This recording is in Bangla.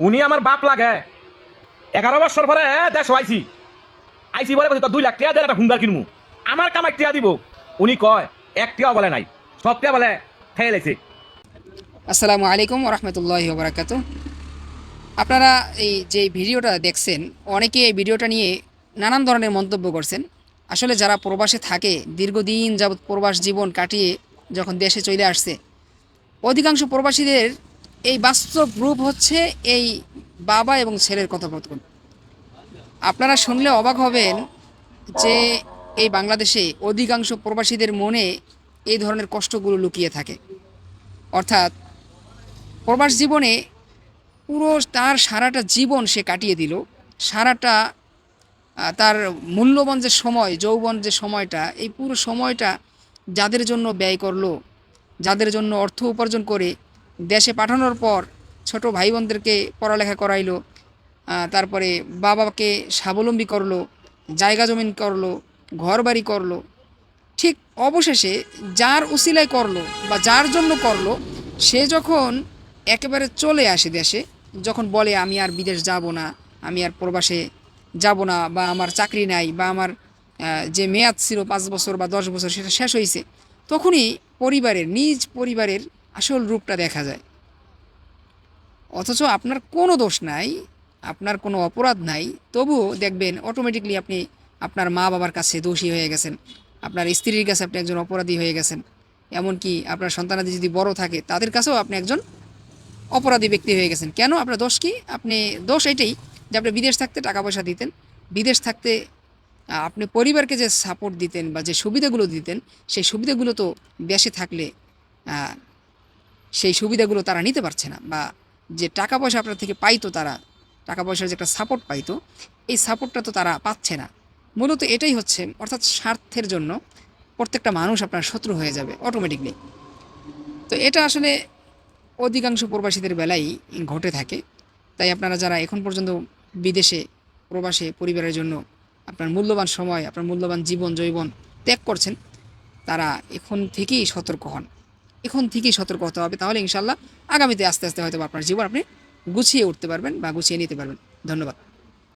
উনি আমার বাপ লাগে। এগারো বছর পরে দেশ আইছি। আইছি বলে তোর দুই লাখ টাকা দেন একটা কিনবো আমার কামাই টাকা দিব। উনি কয়, এক টাকা বলে নাই। সব টাকা বলে, খেয়ে লেছে। আসসালামু আলাইকুম রহমতুল্লাহ বরাকাত আপনারা এই যে ভিডিওটা দেখছেন, অনেকে এই ভিডিওটা নিয়ে নানান ধরনের মন্তব্য করছেন। আসলে যারা প্রবাসে থাকে, দীর্ঘদিন যাবৎ প্রবাস জীবন কাটিয়ে যখন দেশে চলে আসছে, অধিকাংশ প্রবাসীদের এই বাস্তব রূপ হচ্ছে এই বাবা এবং ছেলের কথোপকথন। আপনারা শুনলে অবাক হবেন যে এই বাংলাদেশে অধিকাংশ প্রবাসীদের মনে এই ধরনের কষ্টগুলো লুকিয়ে থাকে। অর্থাৎ প্রবাস জীবনে পুরো তার সারাটা জীবন সে কাটিয়ে দিল। সারাটা তার মূল্যবান যে সময়, যৌবন যে সময়টা, এই পুরো সময়টা যাদের জন্য ব্যয় করল, যাদের জন্য অর্থ উপার্জন করে দেশে পাঠানোর পর ছোট ভাই বোনদেরকে পড়ালেখা করাইলো তারপরে বাবাকে স্বাবলম্বী করল, জায়গা জমিন করল ঘর বাড়ি করল। ঠিক অবশেষে যার উসিলায় করল বা যার জন্য করল, সে যখন একেবারে চলে আসে দেশে, যখন বলে, আমি আর বিদেশ যাব না, আমি আর প্রবাসে যাব না বা আমার চাকরি নাই বা আমার যে মেয়াদ ছিল পাঁচ বছর বা দশ বছর সেটা শেষ হয়েছে তখনই পরিবারের, নিজ পরিবারের আসল রূপটা দেখা যায়। অথচ আপনার কোনো দোষ নাই, আপনার কোনো অপরাধ নাই, তবুও দেখবেন অটোমেটিকলি আপনি আপনার মা বাবার কাছে দোষী হয়ে গেছেন। আপনার স্ত্রীর কাছে আপনি একজন অপরাধী হয়ে গেছেন। এমনকি আপনার সন্তানাদি যদি বড় থাকে, তাদের কাছেও আপনি একজন অপরাধী ব্যক্তি হয়ে গেছেন। কেন? আপনার দোষ কি? আপনি, দোষ এটাই যে আপনি বিদেশ থাকতে টাকা পয়সা দিতেন, বিদেশ থাকতে আপনি পরিবারকে যে সাপোর্ট দিতেন বা যে সুবিধাগুলো দিতেন, সেই সুবিধাগুলো তো দেশে থাকলে সেই সুবিধাগুলো তারা নিতে পারছে না বা যে টাকা পয়সা আপনার থেকে পাইতো তারা, টাকা পয়সার যে একটা সাপোর্ট পাইতো, এই সাপোর্টটা তো তারা পাচ্ছে না। মূলত এটাই হচ্ছে, অর্থাৎ স্বার্থের জন্য প্রত্যেকটা মানুষ আপনার শত্রু হয়ে যাবে অটোমেটিকলি তো এটা আসলে অধিকাংশ প্রবাসীদের বেলাই ঘটে থাকে। তাই আপনারা যারা এখন পর্যন্ত বিদেশে, প্রবাসে, পরিবারের জন্য আপনার মূল্যবান সময়, আপনার মূল্যবান জীবন, জৈবন ত্যাগ করছেন, তারা এখন থেকেই সতর্ক হন। এখন থেকেই সতর্ক হতে হবে। তাহলে ইনশাল্লাহ আগামীতে আস্তে আস্তে হয়তো আপনার জীবন আপনি গুছিয়ে উঠতে পারবেন বা গুছিয়ে নিতে পারবেন। ধন্যবাদ।